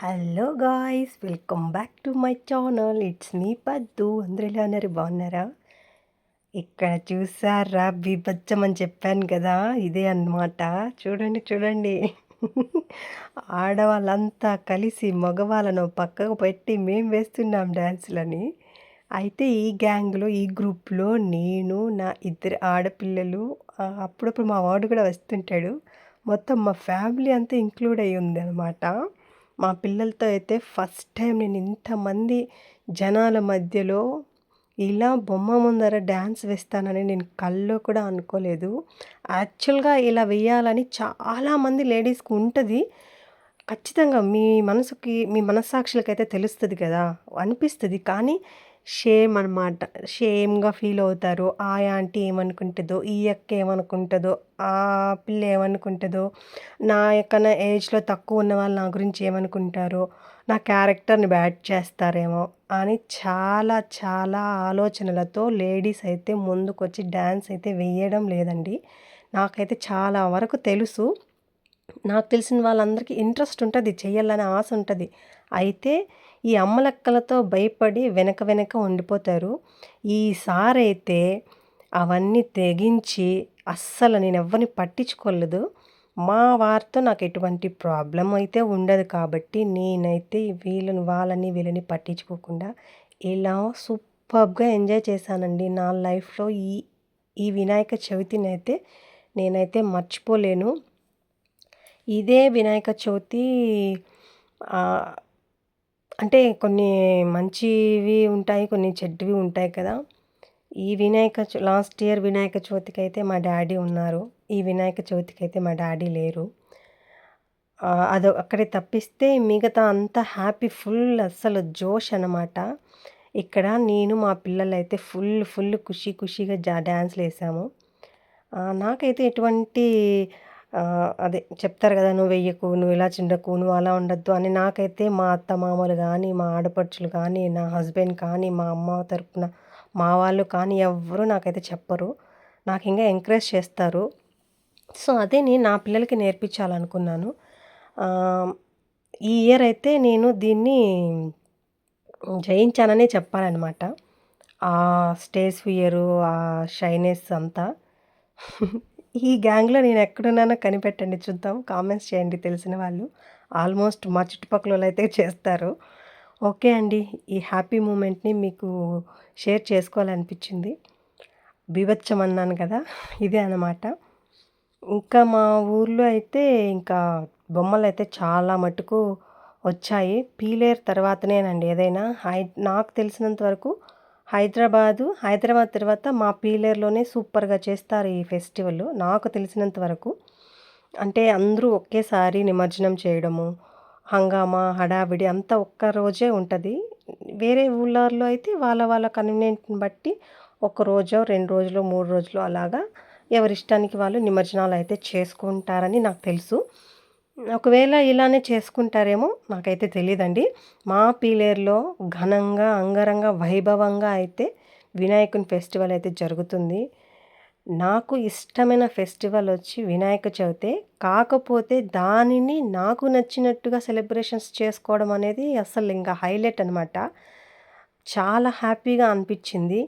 Hello guys welcome back to my channel. It's me Paddu. అందరూ ఎలా ఉన్నారు? బాగున్నారా? ఇక్కడ చూసారా? బీభత్సం అని చెప్పాను కదా ఇదే అన్నమాట. చూడండి చూడండి. ఆడవాళ్ళంతా కలిసి మగవాళ్ళను పక్కకు పెట్టి మేము వేస్తున్నాం డ్యాన్సులని అయితే ఈ గ్యాంగ్లో ఈ గ్రూప్లో నేను నా ఇద్దరు ఆడపిల్లలు అప్పుడప్పుడు మా వాడు కూడా వస్తుంటాడు. మొత్తం మా ఫ్యామిలీ అంతా ఇంక్లూడ్ అయ్యి ఉంది అనమాట మా పిల్లలతో అయితే ఫస్ట్ టైం నేను ఇంతమంది జనాల మధ్యలో ఇలా బొమ్మ ముందర డ్యాన్స్ వేస్తానని నేను కల్లో కూడా అనుకోలేదు. యాక్చువల్గా ఇలా వేయాలని చాలామంది లేడీస్కి ఉంటుంది. ఖచ్చితంగా మీ మనసుకి మీ మనస్సాక్షులకైతే తెలుస్తుంది కదా అనిపిస్తుంది. కానీ షేమ్ అనమాట షేమ్గా ఫీల్ అవుతారు. ఆ ఆంటీ ఏమనుకుంటుందో ఈ అక్క ఏమనుకుంటుందో ఆ పిల్ల ఏమనుకుంటుందో నా కన్నా ఏజ్లో తక్కువ ఉన్న వాళ్ళు నా గురించి ఏమనుకుంటారో నా క్యారెక్టర్ని బ్యాడ్ చేస్తారేమో అని చాలా చాలా ఆలోచనలతో లేడీస్ అయితే ముందుకొచ్చి డ్యాన్స్ అయితే వేయడం లేదండి. నాకైతే చాలా వరకు తెలుసు. నాకు తెలిసిన వాళ్ళందరికీ ఇంట్రెస్ట్ ఉంటుంది చేయాలనే ఆశ ఉంటుంది. అయితే ఈ అమ్మలక్కలతో భయపడి వెనక వెనక ఉండిపోతారు. ఈసారైతే అయితే అవన్నీ తెగించి అస్సలు నేను ఎవరిని పట్టించుకోలేదు. మా వారితో నాకు ఎటువంటి ప్రాబ్లం అయితే ఉండదు కాబట్టి నేనైతే వీళ్ళని వాళ్ళని వీళ్ళని పట్టించుకోకుండా ఇలా సూపర్గా ఎంజాయ్ చేశానండి. నా లైఫ్లో ఈ ఈ వినాయక చవితిని అయితే నేనైతే మర్చిపోలేను. ఇదే వినాయక చవితి అంటే కొన్ని మంచివి ఉంటాయి కొన్ని చెడ్డవి ఉంటాయి కదా. ఈ వినాయక లాస్ట్ ఇయర్ వినాయక చవితికి అయితే మా డాడీ ఉన్నారు. ఈ వినాయక చవితికి అయితే మా డాడీ లేరు. అది అదో అక్కడే తప్పిస్తే మిగతా అంతా హ్యాపీ ఫుల్ అస్సలు జోష్ అనమాట ఇక్కడ నేను మా పిల్లలు అయితే ఫుల్ ఫుల్ ఖుషీ ఖుషీగా జా డ్యాన్స్లు వేసాము. నాకైతే ఎటువంటి అదే చెప్తారు కదా నువ్వు వెయ్యకు నువ్వు ఇలా చిండకు నువ్వు అలా ఉండద్దు అని. నాకైతే మా అత్త మామలు కానీ మా ఆడపడుచులు కానీ నా హస్బెండ్ కానీ మా అమ్మ తరపున మా వాళ్ళు కానీ ఎవ్వరూ నాకైతే చెప్పరు. నాకు ఇంకా ఎంకరేజ్ చేస్తారు. సో అదే నేను నా పిల్లలకి నేర్పించాలనుకున్నాను. ఈ ఇయర్ అయితే నేను దీన్ని జయించాననే చెప్పాలన్నమాట. ఆ స్టేజ్ ఫియరు ఆ షైనెస్ అంతా. ఈ గ్యాంగ్లో నేను ఎక్కడున్నానో కనిపెట్టండి చూద్దాం. కామెంట్స్ చేయండి తెలిసిన వాళ్ళు. ఆల్మోస్ట్ మా చుట్టుపక్కల అయితే చేస్తారు. ఓకే అండి. ఈ హ్యాపీ మూమెంట్ని మీకు షేర్ చేసుకోవాలనిపించింది. బీభత్సం అన్నాను కదా ఇదే అన్నమాట. ఇంకా మా ఊర్లో అయితే ఇంకా బొమ్మలు అయితే చాలా మటుకు వచ్చాయి. పీలేర్ తర్వాతనేనండి ఏదైనా. హై నాకు తెలిసినంత వరకు హైదరాబాదు హైదరాబాద్ తర్వాత మా పీలేర్లోనే సూపర్గా చేస్తారు ఈ ఫెస్టివల్. నాకు తెలిసినంత వరకు అంటే అందరూ ఒకేసారి నిమజ్జనం చేయడము హంగామా హడావిడి అంతా ఒక్క రోజే ఉంటుంది. వేరే ఊళ్ళల్లో అయితే వాళ్ళ వాళ్ళ కన్వీనియంట్ని బట్టి ఒక రోజో రెండు రోజులు మూడు రోజులు అలాగా ఎవరిష్టానికి వాళ్ళు నిమజ్జనాలు అయితే చేసుకుంటారని నాకు తెలుసు. ఒకవేళ ఇలానే చేసుకుంటారేమో నాకైతే తెలియదండి మా పీలేరులో ఘనంగా అంగరంగ వైభవంగా అయితే వినాయకుని ఫెస్టివల్ అయితే జరుగుతుంది. నాకు ఇష్టమైన ఫెస్టివల్ వచ్చి వినాయక చవితే కాకపోతే దానిని నాకు నచ్చినట్టుగా సెలబ్రేషన్స్ చేసుకోవడం అనేది అసలు ఇంకా హైలైట్ అనమాట చాలా హ్యాపీగా అనిపించింది.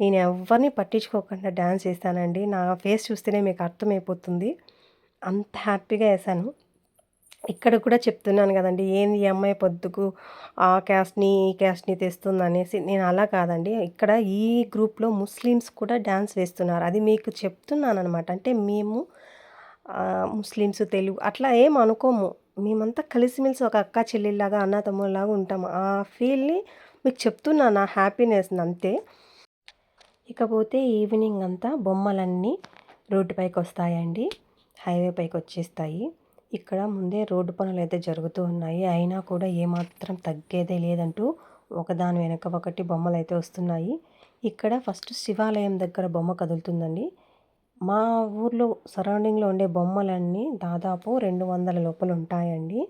నేను ఎవరిని పట్టించుకోకుండా డ్యాన్స్ వేస్తానండి నా ఫేస్ చూస్తేనే మీకు అర్థమైపోతుంది. అంత హ్యాపీగా వేసాను ఇక్కడ కూడా చెప్తున్నాను కదండి ఏంది ఈ అమ్మాయి పొద్దుకు ఆ క్యాస్ట్ని ఈ క్యాస్ట్ని తెస్తుంది అనేసి. నేను అలా కాదండి. ఇక్కడ ఈ గ్రూప్లో ముస్లిమ్స్ కూడా డ్యాన్స్ వేస్తున్నారు. అది మీకు చెప్తున్నాను అనమాట అంటే మేము ముస్లిమ్స్ తెలుగు అట్లా ఏం అనుకోము. మేమంతా కలిసిమెలిసి ఒక అక్క చెల్లెల్లాగా అన్న తమ్ముళ్ళలాగా ఉంటాము. ఆ ఫీల్ని మీకు చెప్తున్నాను నా హ్యాపీనెస్ అంతే. ఇకపోతే ఈవినింగ్ అంతా బొమ్మలన్నీ రోడ్డు పైకి వస్తాయండి హైవే పైకి వచ్చేస్తాయి ఇక్కడ ముందే రోడ్డు పనులు అయితే జరుగుతూ ఉన్నాయి. అయినా కూడా ఏమాత్రం తగ్గేదే లేదంటూ ఒకదాని వెనక ఒకటి బొమ్మలు అయితే వస్తున్నాయి. ఇక్కడ ఫస్ట్ శివాలయం దగ్గర బొమ్మ కదులుతుందండి. మా ఊర్లో సరౌండింగ్లో ఉండే బొమ్మలన్నీ దాదాపు రెండు వందల లోపల ఉంటాయండి.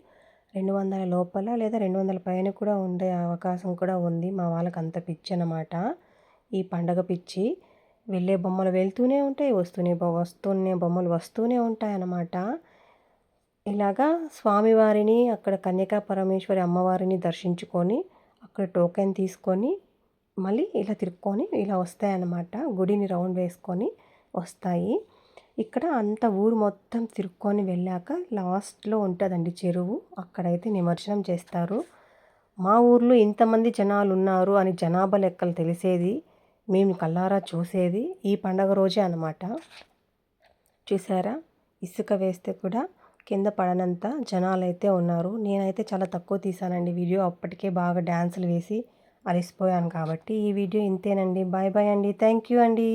రెండు వందల లోపల లేదా రెండు వందల పైన కూడా ఉండే అవకాశం కూడా ఉంది. మా వాళ్ళకి అంత పిచ్చి అనమాట ఈ పండగ పిచ్చి. వెళ్ళే బొమ్మలు వెళ్తూనే ఉంటాయి వస్తూనే బొ- వస్తూనే బొమ్మలు వస్తూనే ఉంటాయి అన్నమాట ఇలాగా స్వామివారిని అక్కడ కన్యకా పరమేశ్వరి అమ్మవారిని దర్శించుకొని అక్కడ టోకెన్ తీసుకొని మళ్ళీ ఇలా తిరుక్కొని ఇలా వస్తాయన్నమాట. గుడిని రౌండ్ వేసుకొని వస్తాయి. ఇక్కడ అంత ఊరు మొత్తం తిరుక్కొని వెళ్ళాక లాస్ట్లో ఉంటుందండి చెరువు. అక్కడైతే నిమజ్జనం చేస్తారు. మా ఊర్లో ఇంతమంది జనాలు ఉన్నారు అని జనాభా లెక్కలు తెలిసేది మేము కల్లారా చూసేది ఈ పండగ రోజే అనమాట చూసారా? ఇసుక వేస్తే కూడా కింద పడనంత జనాలు అయితే ఉన్నారు. నేనైతే చాలా తక్కువ తీసానండి వీడియో. అప్పటికే బాగా డ్యాన్సులు వేసి అలసిపోయాను కాబట్టి ఈ వీడియో ఇంతేనండి. బాయ్ బాయ్ అండి. థ్యాంక్ యూ అండి.